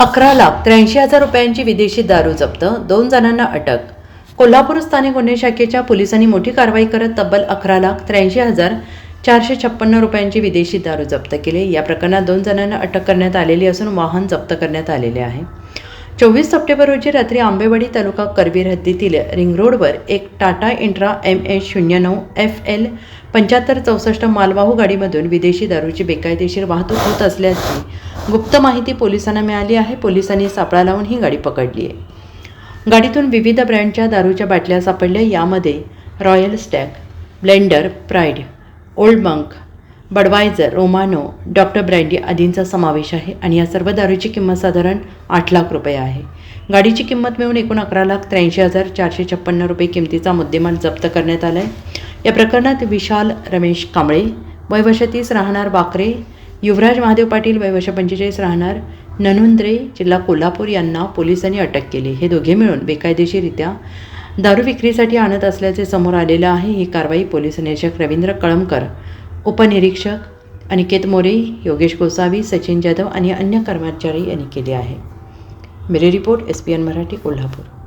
अकरा लाख त्र्याऐंशी हजार रुपयांची विदेशी दारू जप्त दोन जणांना अटक. कोल्हापूर स्थानिक गुन्हे शाखेच्या पोलिसांनी मोठी कारवाई करत तब्बल अकरा लाख त्र्याऐंशी हजार चारशे छप्पन्न रुपयांची विदेशी दारू जप्त केली. या प्रकरणात दोन जणांना अटक करण्यात आलेली असून वाहन जप्त करण्यात आलेले आहे. चोवीस सप्टेंबर रोजी रात्री आंबेवाडी तालुका करवीर हद्दीतील रिंग रोडवर एक टाटा इंट्रा एम एच शून्य नऊ एफ एल पंच्याहत्तर चौसष्ट मालवाहू गाडीमधून विदेशी दारूची बेकायदेशीर वाहतूक होत असल्याची गुप्त माहिती पोलिसांना मिळाली आहे. पोलिसांनी सापळा लावून ही गाडी पकडली आहे. गाडीतून विविध ब्रँडच्या दारूच्या बाटल्या सापडल्या. यामध्ये Royal Stag Blender Pride Old Monk Budweiser Romano doctor brandy आदींचा समावेश आहे आणि या सर्व दारूची किंमत साधारण आठ लाख रुपये आहे. गाडीची किंमत मिळून एकूण अकरा लाख त्र्याऐंशी हजार चारशे छप्पन्न रुपये किमतीचा मुद्देमाल जप्त करण्यात आला आहे या प्रकरणात विशाल रमेश कांबळे वयवर्ष तीस राहणार बाकरे युवराज महादेव पाटील वयवर्ष पंचेचाळीस राहणार ननुंद्रे जिल्हा कोल्हापूर यांना पोलिसांनी अटक केली. हे दोघे मिळून बेकायदेशीरित्या दारू विक्रीसाठी आणत असल्याचे समोर आलेलं आहे. ही कारवाई पोलीस निरीक्षक रवींद्र कळमकर उपनिरीक्षक अनिकेत मोरे योगेश गोसावी सचिन जाधव आणि अन्य कर्मचारी यांनी केले आहे. मेरे report S P N Marathi Kolhapur.